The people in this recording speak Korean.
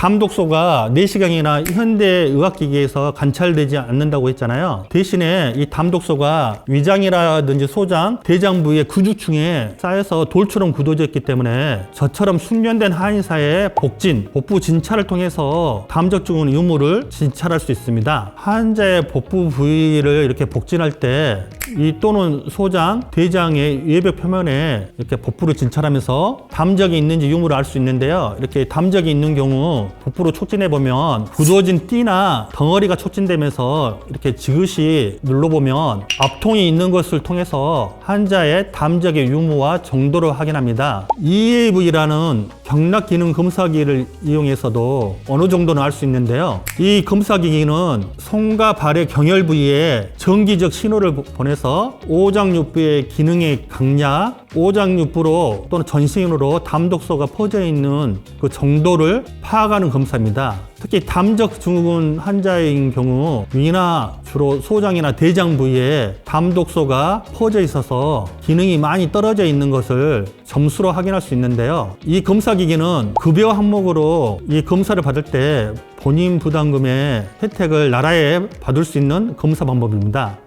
담독소가 내시경이나 현대 의학기기에서 관찰되지 않는다고 했잖아요. 대신에 이 담독소가 위장이라든지 소장, 대장 부위의 구주층에 쌓여서 돌처럼 굳어져 있기 때문에 저처럼 숙련된 한의사의 복진, 복부 진찰을 통해서 담적증후군 유무를 진찰할 수 있습니다. 환자의 복부 부위를 이렇게 복진할 때 이 또는 소장, 대장의 외벽 표면에 이렇게 복부를 진찰하면서 담적이 있는지 유무를 알 수 있는데요. 이렇게 담적이 있는 경우 복부로 촉진해 보면 굳어진 띠나 덩어리가 촉진되면서 이렇게 지그시 눌러보면 압통이 있는 것을 통해서 환자의 담적의 유무와 정도를 확인합니다. EAV라는 경락 기능 검사기를 이용해서도 어느 정도는 알 수 있는데요. 이 검사기기는 손과 발의 경혈 부위에 정기적 신호를 보- 보내서 오장육부의 기능의 강약, 오장육부로 또는 전신으로 담독소가 퍼져 있는 그 정도를 파악 하는 검사입니다. 특히 담적 증후군 환자인 경우 위나 주로 소장이나 대장 부위에 담독소가 퍼져 있어서 기능이 많이 떨어져 있는 것을 점수로 확인할 수 있는데요. 이 검사 기기는 급여 항목으로 이 검사를 받을 때 본인 부담금의 혜택을 나라에 받을 수 있는 검사 방법입니다.